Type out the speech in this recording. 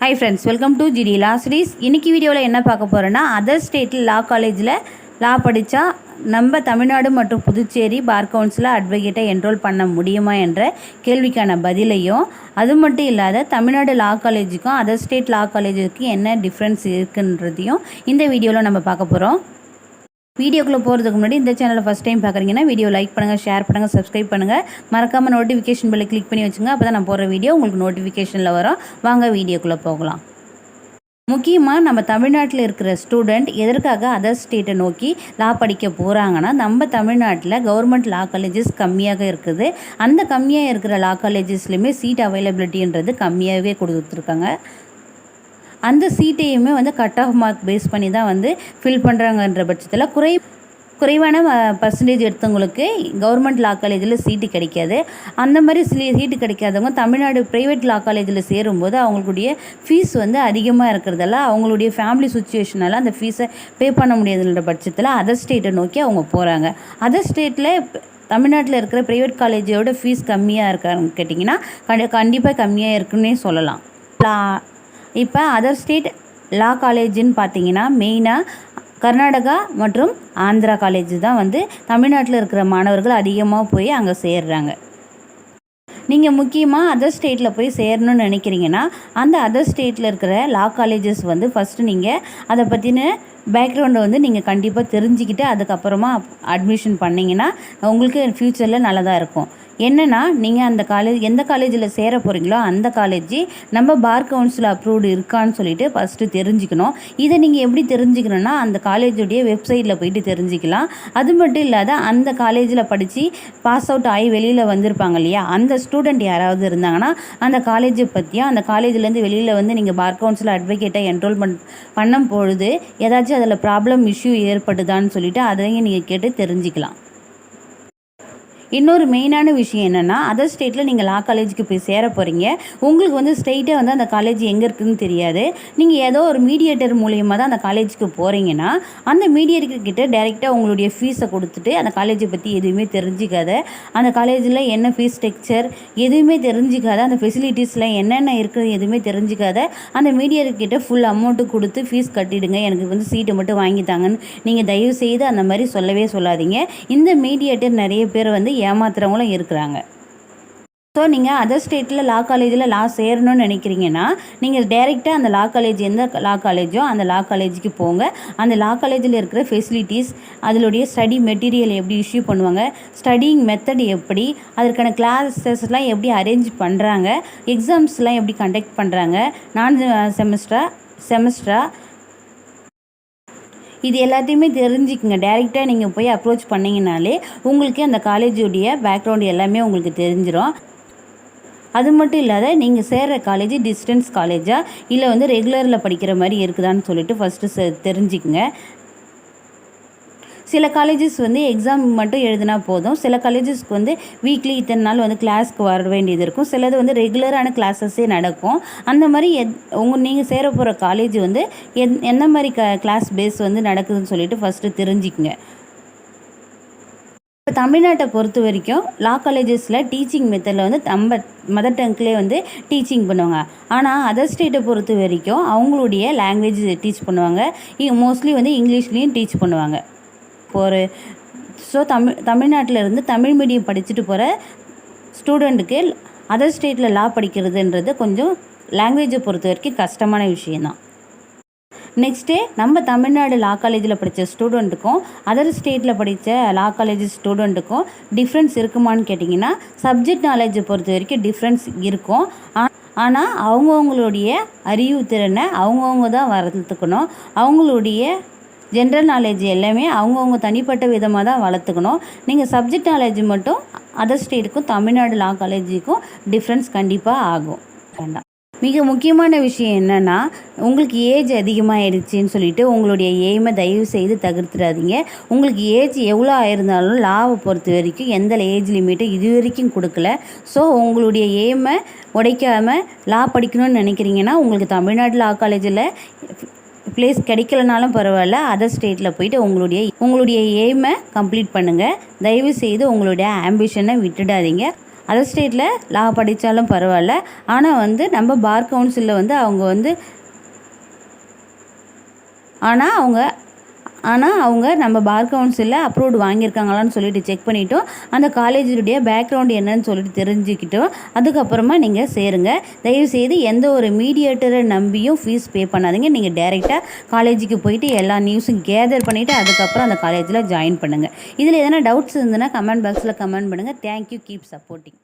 Hi friends welcome to GT லா ஸ்ரீஸ் இன்றைக்கி வீடியோவில் என்ன பார்க்க போகிறோன்னா அதர் ஸ்டேட்டில் லா காலேஜில் லா படித்தா நம்ம தமிழ்நாடு மற்றும் புதுச்சேரி பார் கவுன்சிலில் அட்வொகேட்டை என்ரோல் பண்ண முடியுமா என்ற கேள்விக்கான பதிலையும் அது மட்டும் இல்லாத தமிழ்நாடு லா காலேஜுக்கும் அதர் ஸ்டேட் லா காலேஜுக்கும் என்ன டிஃப்ரென்ஸ் இருக்குன்றதையும் இந்த வீடியோவில் நம்ம பார்க்க போகிறோம் வீடியோக்குள்ளே போகிறதுக்கு முன்னாடி இந்த சேனலை ஃபஸ்ட் டைம் பார்க்குறீங்கன்னா வீடியோ லைக் பண்ணுங்கள் ஷேர் பண்ணுங்கள் சப்ஸ்கிரைப் பண்ணுங்கள் மறக்காமல் நோட்டிஃபிகேஷன் பில்லை கிளிக் பண்ணி வச்சுங்க. அப்போ தான் நான் போடுற வீடியோ உங்களுக்கு நோட்டிஃபிகேஷனில் வரும். வாங்க வீடியோக்குள்ளே போகலாம். முக்கியமாக நம்ம தமிழ்நாட்டில் இருக்கிற ஸ்டூடெண்ட் எதற்காக அதர் ஸ்டேட்டை நோக்கி லா படிக்க போகிறாங்கன்னா நம்ம தமிழ்நாட்டில் கவர்மெண்ட் லா காலேஜஸ் கம்மியாக இருக்குது. அந்த கம்மியாக இருக்கிற லா காலேஜஸ்லையுமே சீட் அவைலபிலிட்டின்றது கம்மியாகவே கொடுத்துருக்காங்க. அந்த சீட்டையுமே வந்து கட் ஆஃப் மார்க் பேஸ் பண்ணி தான் வந்து ஃபில் பண்ணுறாங்கன்ற பட்சத்தில் குறை குறைவான பர்சன்டேஜ் எடுத்தவங்களுக்கு கவர்மெண்ட் லா காலேஜில் சீட்டு கிடைக்காது. அந்த மாதிரி சில சீட்டு கிடைக்காதவங்க தமிழ்நாடு ப்ரைவேட் லா காலேஜில் சேரும்போது அவங்களுடைய ஃபீஸ் வந்து அதிகமாக இருக்கிறதால அவங்களுடைய ஃபேமிலி சுச்சுவேஷனால் அந்த ஃபீஸை பே பண்ண முடியாதுன்ற பட்சத்தில் அதர் ஸ்டேட்டை நோக்கி அவங்க போகிறாங்க அதர் ஸ்டேட்டில் தமிழ்நாட்டில் இருக்கிற ப்ரைவேட் காலேஜோட ஃபீஸ் கம்மியாக இருக்காங்க கேட்டிங்கன்னா கண்டி கண்டிப்பாக கம்மியாக இருக்குன்னே சொல்லலாம். லா இப்போ அதர் ஸ்டேட் லா காலேஜுன்னு பார்த்தீங்கன்னா மெயினாக கர்நாடகா மற்றும் ஆந்திரா காலேஜ் தான் வந்து தமிழ்நாட்டில் இருக்கிற மாணவர்கள் அதிகமாக போய் அங்கே சேர்றாங்க. நீங்கள் முக்கியமாக அதர் ஸ்டேட்டில் போய் சேரணும்னு நினைக்கிறீங்கன்னா அந்த அதர் ஸ்டேட்டில் இருக்கிற லா காலேஜஸ் வந்து ஃபஸ்ட்டு நீங்கள் அதை பற்றின பேக்ரவுண்டை வந்து நீங்கள் கண்டிப்பாக தெரிஞ்சுக்கிட்டு அதுக்கப்புறமா அட்மிஷன் பண்ணிங்கன்னா உங்களுக்கு ஃப்யூச்சரில் நல்லதாக இருக்கும். என்னென்னா நீங்கள் அந்த காலேஜ் எந்த காலேஜில் சேர போகிறீங்களோ அந்த காலேஜ் நம்ம பார் கவுன்சில் அப்ரூவ்டு இருக்கான்னு சொல்லிட்டு ஃபஸ்ட்டு தெரிஞ்சுக்கணும். இதை நீங்கள் எப்படி தெரிஞ்சுக்கணும்னா அந்த காலேஜுடைய வெப்சைட்டில் போயிட்டு தெரிஞ்சுக்கலாம். அது மட்டும் இல்லாத அந்த காலேஜில் படித்து பாஸ் அவுட் ஆகி வெளியில் வந்திருப்பாங்க இல்லையா? அந்த ஸ்டூடெண்ட் யாராவது இருந்தாங்கன்னா அந்த காலேஜை பற்றியும் அந்த காலேஜ்லேருந்து வெளியில் வந்து நீங்கள் பார் கவுன்சில் அட்வொகேட்டை என்ரோல் பண் பண்ணும் பொழுது ஏதாச்சும் அதில் ப்ராப்ளம் இஷ்யூ ஏற்படுதான்னு சொல்லிவிட்டு அதையும் நீங்கள் கேட்டு தெரிஞ்சுக்கலாம். இன்னொரு மெயினான விஷயம் என்னென்னா அதர் ஸ்டேட்டில் நீங்கள் லா காலேஜுக்கு போய் சேர போகிறீங்க உங்களுக்கு வந்து ஸ்ட்ரெயிட்டாக வந்து அந்த காலேஜ் எங்கே இருக்குதுன்னு தெரியாது. நீங்கள் ஏதோ ஒரு மீடியேட்டர் மூலியமாக தான் அந்த காலேஜுக்கு போகிறீங்கன்னா அந்த மீடியேட்டர்கிட்ட டைரெக்டாக உங்களுடைய ஃபீஸை கொடுத்துட்டு அந்த காலேஜை பற்றி எதுவுமே தெரிஞ்சிக்காத அந்த காலேஜில் என்ன ஃபீஸ் ஸ்ட்ரக்சர் எதுவுமே தெரிஞ்சிக்காத அந்த ஃபெசிலிட்டிஸில் என்னென்ன இருக்குது எதுவுமே தெரிஞ்சிக்காத அந்த மீடியேட்டர் ஃபுல் அமௌண்ட்டு கொடுத்து ஃபீஸ் கட்டிடுங்க. எனக்கு வந்து சீட்டை மட்டும் வாங்கித்தாங்கன்னு நீங்கள் தயவு செய்து அந்த மாதிரி சொல்லவே சொல்லாதீங்க. இந்த மீடியேட்டர் நிறைய பேர் வந்து ஏமாத்துறவங்களும் இருக்கிறாங்க. ஸோ நீங்கள் அதர் ஸ்டேட்டில் லா காலேஜில் லா சேரணும்னு நினைக்கிறீங்கன்னா நீங்கள் டைரெக்டாக அந்த லா காலேஜ் எந்த லா காலேஜோ அந்த லா காலேஜுக்கு போங்க. அந்த லா காலேஜில் இருக்கிற ஃபெசிலிட்டிஸ் அதனுடைய ஸ்டடி மெட்டீரியல் எப்படி இஷ்யூ பண்ணுவாங்க ஸ்டடிங் மெத்தட் எப்படி அதற்கான கிளாஸஸ்லாம் எப்படி அரேஞ்ச் பண்ணுறாங்க எக்ஸாம்ஸ்லாம் எப்படி கண்டக்ட் பண்ணுறாங்க நான் செமஸ்டரா செமஸ்டரா இது எல்லாத்தையுமே தெரிஞ்சுக்குங்க. டேரெக்டாக நீங்கள் போய் அப்ரோச் பண்ணிங்கனாலே உங்களுக்கு அந்த காலேஜுடைய பேக்ரவுண்ட் எல்லாமே உங்களுக்கு தெரிஞ்சிடும் அது மட்டும் இல்லாத நீங்கள் சேர்கிற காலேஜ் டிஸ்டன்ஸ் காலேஜா இல்லை வந்து ரெகுலரில் படிக்கிற மாதிரி இருக்குதான்னு சொல்லிட்டு ஃபஸ்ட்டு தெரிஞ்சுக்குங்க. சில காலேஜஸ் வந்து எக்ஸாம் மட்டும் எழுதினா போதும். சில காலேஜஸ்க்கு வந்து வீக்லி இத்தனை நாள் வந்து கிளாஸ்க்கு வர வேண்டியது இருக்கும். சிலது வந்து ரெகுலரான கிளாஸஸே நடக்கும். அந்த மாதிரி எத் உங்கள் நீங்கள் சேர போகிற காலேஜ் வந்து எந் எந்த மாதிரி க கிளாஸ் பேஸ் வந்து நடக்குதுன்னு சொல்லிட்டு ஃபஸ்ட்டு தெரிஞ்சுக்குங்க. இப்போ தமிழ்நாட்டை பொறுத்த வரைக்கும் லா காலேஜஸில் டீச்சிங் மெத்தடில் வந்து நம்ம மதர் டங்க்லேயே வந்து டீச்சிங் பண்ணுவாங்க. ஆனால் அதர் ஸ்டேட்டை பொறுத்த வரைக்கும் அவங்களுடைய லாங்குவேஜ் டீச் பண்ணுவாங்க. மோஸ்ட்லி வந்து இங்கிலீஷ்லேயும் டீச் பண்ணுவாங்க. போகிற ஸோ தமிழ் தமிழ்நாட்டில் இருந்து தமிழ் மீடியம் படிச்சுட்டு போகிற ஸ்டூடெண்ட்டுக்கு அதர் ஸ்டேட்டில் லா படிக்கிறதுன்றது கொஞ்சம் லாங்குவேஜை பொறுத்த வரைக்கும் கஷ்டமான விஷயந்தான் நெக்ஸ்ட்டு நம்ம தமிழ்நாடு லா காலேஜில் படித்த ஸ்டூடெண்ட்டுக்கும் அதர் ஸ்டேட்டில் படித்த லா காலேஜ் ஸ்டூடெண்ட்டுக்கும் டிஃப்ரென்ஸ் இருக்குமான்னு கேட்டிங்கன்னா சப்ஜெக்ட் நாலேஜை பொறுத்த வரைக்கும் டிஃப்ரென்ஸ் இருக்கும். ஆனால் அவங்கவுங்களுடைய அறிவு திறனை அவங்கவுங்க தான் வளர்த்துக்கணும். அவங்களுடைய ஜென்ரல் நாலேஜ் எல்லாமே அவங்கவுங்க தனிப்பட்ட விதமாக தான் வளர்த்துக்கணும். நீங்கள் சப்ஜெக்ட் நாலேஜ் மட்டும் அதர் ஸ்டேட்டுக்கும் தமிழ்நாடு லா காலேஜுக்கும் டிஃப்ரென்ஸ் கண்டிப்பாக ஆகும். வேண்டாம். மிக முக்கியமான விஷயம் என்னென்னா உங்களுக்கு ஏஜ் அதிகமாகிடுச்சின்னு சொல்லிட்டு உங்களுடைய எய்மை தயவு செய்து தவிர்த்துடாதீங்க உங்களுக்கு ஏஜ் எவ்வளோ ஆயிருந்தாலும் லாவை பொறுத்த வரைக்கும் எந்த ஏஜ் லிமிட்டும் இது வரைக்கும் கொடுக்கல. ஸோ உங்களுடைய எய்மை உடைக்காமல் லா படிக்கணும்னு நினைக்கிறீங்கன்னா உங்களுக்கு தமிழ்நாடு லா காலேஜில் ப்ளேஸ் கிடைக்கலனாலும் பரவாயில்ல அதர் ஸ்டேட்டில் போயிட்டு உங்களுடைய உங்களுடைய எய்மை கம்ப்ளீட் பண்ணுங்கள் தயவு செய்து உங்களுடைய ஆம்பிஷனை விட்டுடாதீங்க. அதர் ஸ்டேட்டில் லா படித்தாலும் பரவாயில்ல. ஆனால் வந்து நம்ம பார் கவுன்சிலில் வந்து அவங்க வந்து ஆனால் அவங்க ஆனால் அவங்க நம்ம பார் கவுன்சிலில் அப்ரூவ்டு வாங்கியிருக்காங்களான்னு சொல்லிட்டு செக் பண்ணிட்டோம். அந்த காலேஜுடைய பேக்ரவுண்ட் என்னன்னு சொல்லிட்டு தெரிஞ்சுக்கிட்டோம். அதுக்கப்புறமா நீங்கள் சேருங்க. தயவுசெய்து எந்த ஒரு மீடியேட்டரை நம்பியும் ஃபீஸ் பே பண்ணாதீங்க. நீங்கள் டைரெக்டாக காலேஜுக்கு போயிட்டு எல்லா நியூஸும் கேதர் பண்ணிவிட்டு அதுக்கப்புறம் அந்த காலேஜில் ஜாயின் பண்ணுங்கள் இதில் எதனா டவுட்ஸ் இருந்ததுன்னா கமெண்ட் பாக்ஸில் கமெண்ட் பண்ணுங்கள் தேங்க்யூ கீப் சப்போர்ட்டிங்